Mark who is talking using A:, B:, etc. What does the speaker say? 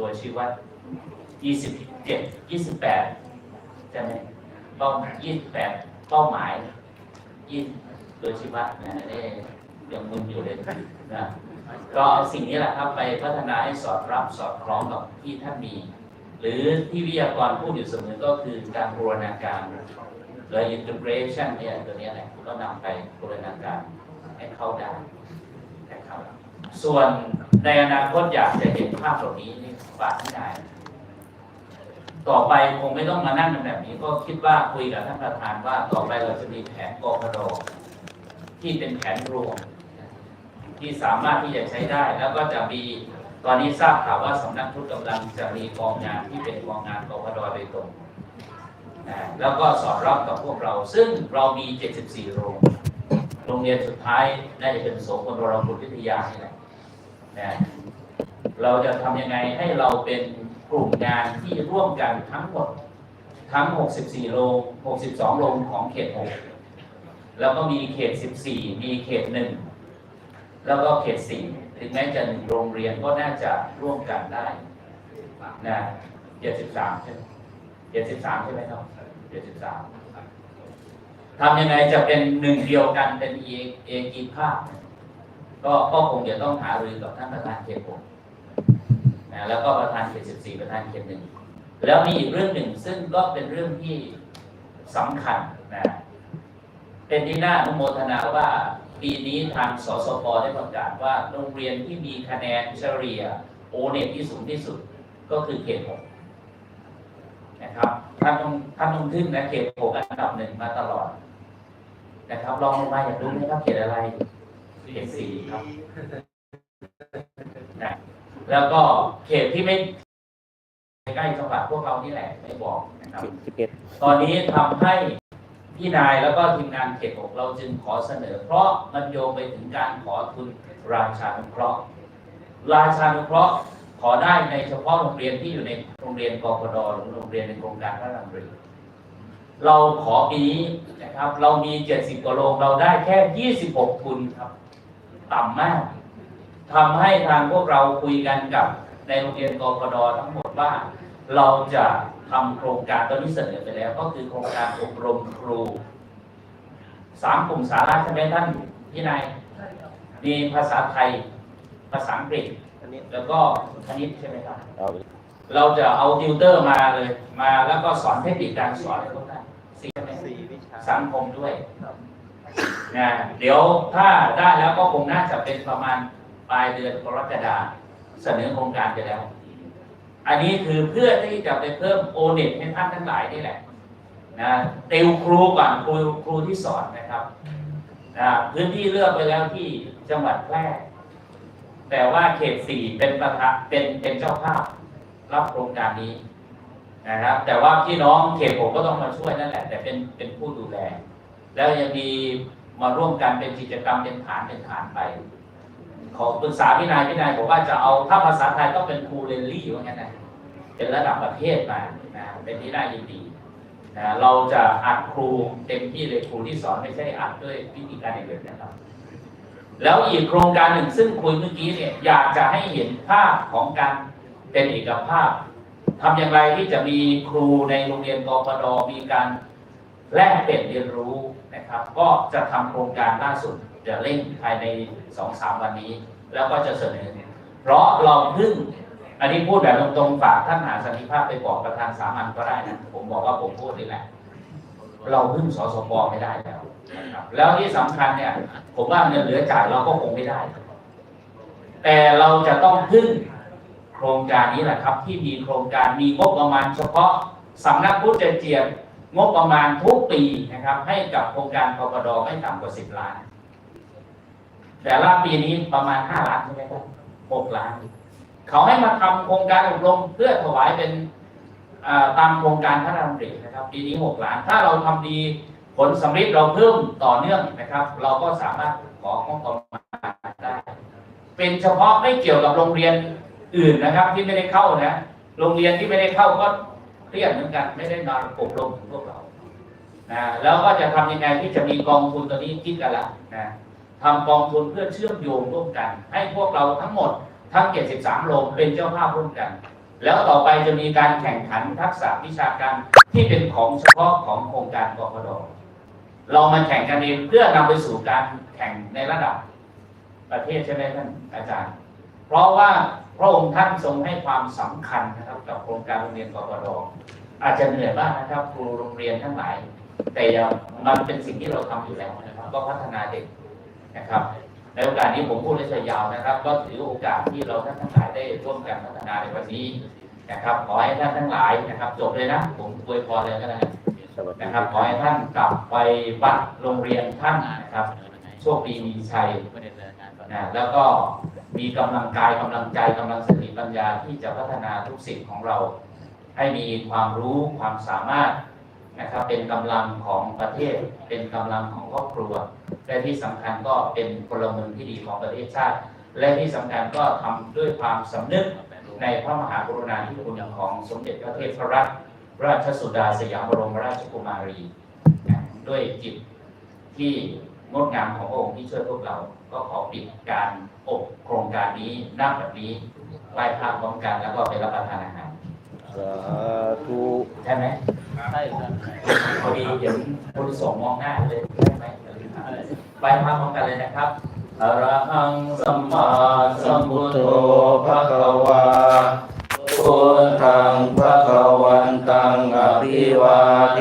A: ตัวชี้วัดยี่สิบเจ็ดยี่สิบแปดใช่ไหมเป้ายี่สิบแปดเป้าหมายยี่ตัวชี้วัดนะนี่ยังมึนอยู่เลยนะก็เอาสิ่งนี้แหละครับไปพัฒนาให้สอดรับสอดคล้องกับที่ท่านมี หรือที่วิทยากรพูดอยู่เสมอก็คือการบูรณาการและ integration เนี่ยตัวนี้แหละก็นำไปบูรณาการให้เข้าได้น ส่วนในอนาคตอยากจะเห็นภาพเหล่านี้นี่ฝากที่ไหนต่อไปคงไม่ต้องมานั่งกันแบบนี้ ก็คิดว่าคุยกับท่านประธานว่าต่อไปเราจะมีแผนกองพดที่เป็นแผนรวมที่สามารถที่จะใช้ได้ แล้วก็จะมีตอนนี้ทราบข่าวว่าสำนักพุทธกำลังจะมีกองงานที่เป็นกองงานกองพดโดยตรงแล้วก็สอดรับกับพวกเรา ซึ่งเรามี 74 โรงโรงเรียนสุดท้ายน่าจะเป็นโสพลวรบุตรวิทยานี่แหละ นะเราจะทำยังไงให้เราเป็นกลุ่มงานที่ร่วมกันทั้งหมดทั้ง 64 โรง 62 โรงของเขต 6 แล้วก็มีเขต 14 มีเขต 1 แล้วก็เขต 4 ถึงแม้จะหนึ่งโรงเรียนก็น่าจะร่วมกันได้นะ73 ใช่ไหม73 ใช่ไหมครับ73ทำยังไงจะเป็นหนึ่งเดียวกันเป็นเอเอกีภาพ ก็ก็คงจะต้องหารือกับท่านประธานเขตหกนะแล้วก็ประธานเขตสิบสี่ประธานเขตหนึ่งแล้วมีอีกเรื่องหนึ่งซึ่งก็เป็นเรื่องที่สำคัญนะเป็นที่น่าอนุโมทนาว่าปีนี้ทางสสปได้ประกาศว่าโรงเรียนที่มีคะแนนเฉลี่ยโอเน็ตที่สูงที่สุดก็คือเขตหกนะครับท่านต้องท่านต้องขึ้นนะเขตหกอันดับหนึ่งมาตลอดนะครับลองลงมาอยากรู้ไหมครับเขตอะไร เขตสี่ครับนะแล้วก็เขตที่ไม่ใกล้จังหวัดพวกเรานี่แหละไม่บอกนะครับ
B: สิบเอ็ด
A: ตอนนี้ทำให้พี่นายแล้วก็ทีมงานเขตของเราจึงขอเสนอ เพราะมันโยงไปถึงการขอทุนราชานุเคราะห์ ราชานุเคราะห์ขอได้ในเฉพาะโรงเรียนที่อยู่ในโรงเรียนกพดหรือโรงเรียนในโครงการพระรามรีเราขอปีนี้นะครับ เรามี 70กว่าโรงเราได้แค่ 26 ทุนครับ ต่ำมากทำให้ทางพวกเราคุยกันกับในโรงเรียนกพดทั้งหมดว่า เราจะทำโครงการตอนนี้เสนอไปแล้ว ก็คือโครงการอบรมครูสามกลุ่มสาระใช่ไหมท่านพี่นายมีภาษาไทย ภาษาอังกฤษ
B: อันนี้
A: แล้วก็คณิตใช่ไหมครับ
B: เอา
A: เราจะเอาติวเตอร์มาเลย มาแล้วก็สอนเทคนิคการสอนอะไรพวกนั้นสี่ใช่ไหม
B: สี่วิชา
A: สังคมด้วย นะเดี๋ยวถ้าได้แล้วก็คงน่าจะเป็นประมาณปลายเดือนกรกฎาเสนอโครงการไปแล้ว อันนี้คือเพื่อที่จะไปเพิ่มโอเน็ตให้ท่านทั้งหลายนี่แหละนะติวครูก่อนครูครูที่สอนนะครับนะพื้นที่เลือกไปแล้วที่จังหวัดแพร่แต่ว่าเขตสี่เป็นประธานเป็นเป็นเจ้าภาพรับโครงการนี้นะครับ แต่ว่าพี่น้องเขตผมก็ต้องมาช่วยนั่นแหละ แต่เป็นเป็นผู้ดูแล แล้วยังมี มาร่วมกันเป็นกิจกรรมเป็นฐานเป็นฐานไป ขอปรึกษาพี่นายพี่นายบอกว่าจะเอาถ้าภาษาไทยต้องเป็นครูเรนลี่ว่างั้นนะเป็นระดับประเทศมานะเป็นที่น่ายินดีนะเราจะอัดครูเต็มที่เลยครูที่สอนไม่ใช่อัดด้วยวิธีการอื่นอื่นนะครับ แล้วอีกโครงการหนึ่งซึ่งคุยเมื่อกี้เนี่ยอยากจะให้เห็นภาพของการเป็นเอกภาพทำอย่างไรที่จะมีครูในโรงเรียนกพดมีการ แลกเปลี่ยนเรียนรู้นะครับ ก็จะทำโครงการล่าสุดจะเร่งภายในสองสามวันนี้ แล้วก็จะเสนอ เพราะเราพิ่งอันนี้พูดแบบตรงๆฝากท่านมหาสันติภาพไปบอกประธานสามัญก็ได้นะผมบอกว่าผมพูดนี่แหละเราพึ่งสสปไม่ได้แล้วนะครับแล้วที่สำคัญเนี่ย ผมว่าเงินเหลือจ่ายเราก็คงไม่ได้ แต่เราจะต้องพึ่งโครงการนี้แหละครับ ที่มีโครงการมีงบประมาณเฉพาะสำนักพุทธเจียม งบประมาณทุกปีนะครับ ให้กับโครงการกปดไม่ต่ำกว่าสิบล้าน แต่ละปีนี้ประมาณห้าล้านใช่ไหมครับหกล้าน เขาให้มาทำโครงการอบรมเพื่อถวายเป็นตามโครงการพระราชดำรินะครับ ปีนี้หกล้าน ถ้าเราทำดีผลสำเร็จเราเพิ่มต่อเนื่องนะครับ เราก็สามารถของงบประมาณได้ เป็นเฉพาะไม่เกี่ยวกับโรงเรียนอื่นนะครับ ที่ไม่ได้เข้านะ โรงเรียนที่ไม่ได้เข้าก็ เครียดเหมือนกันไม่ได้นอนอบรมของพวกเรานะแล้วก็จะทำยังไงที่จะมีกองทุนตัวนี้คิดกันละนะทำกองทุนเพื่อเชื่อมโยงร่วมกัน ให้พวกเราทั้งหมดทั้ง 73 โรงเป็นเจ้าภาพร่วมกัน แล้วต่อไปจะมีการแข่งขันทักษะวิชาการที่เป็นของเฉพาะของโครงการกพดเรามาแข่งกันเองเพื่อนำไปสู่การแข่งในระดับประเทศใช่ไหมท่านอาจารย์ เพราะว่าพระองค์ท่านทรงให้ความสำคัญนะครับ กับโครงการโรงเรียนกพดอาจจะเหนื่อยบ้างนะครับครูโรงเรียนทั้งหลาย แต่ยังมันเป็นสิ่งที่เราทำอยู่แล้วนะครับ ก็พัฒนาเด็กนะครับในโอกาสนี้ผมพูดได้ยาวนะครับ ก็ถือโอกาสที่เราท่านทั้งหลายได้ร่วมกันพัฒนาในวันนี้นะครับ ขอให้ท่านทั้งหลายนะครับ จบเลยนะ ผมอวยพรเลยก็ได้นะครับ ขอให้ท่านกลับไปวัดโรงเรียนท่านนะครับ โชคดีมีชัยนะแล้วก็ มีกำลังกายกำลังใจกำลังสติปัญญาที่จะพัฒนาทุกสิ่งของเรา ให้มีความรู้ความสามารถนะครับเป็นกำลังของประเทศ เป็นกำลังของครอบครัว และที่สำคัญก็เป็นพลเมืองที่ดีของประเทศชาติ และที่สำคัญก็ทำด้วยความสำนึกในพระมหากรุณาธิคุณของสมเด็จพระเทพรัตนราชสุดาสยามบรมราชกุมารี ด้วยจิตที่ งดงามของพระองค์ที่ช่วยพวกเรา ก็ขอปิดการอบโครงการนี้นับแบบนี้ไหว้พระพร้อมกันแล้วก็ไปรับประทานอาหาร
B: สาธุ
A: ใช่ไหม
C: ใช่ครับ
A: พอดีเห็นผู้ที่สงฆ์มองหน้าเลยใช่ไหมไปพร้อมกันเลยนะครับอรหังสัมมาสัมพุทโธภะคะวาพุทธังภะคะวันตังอภิวาเท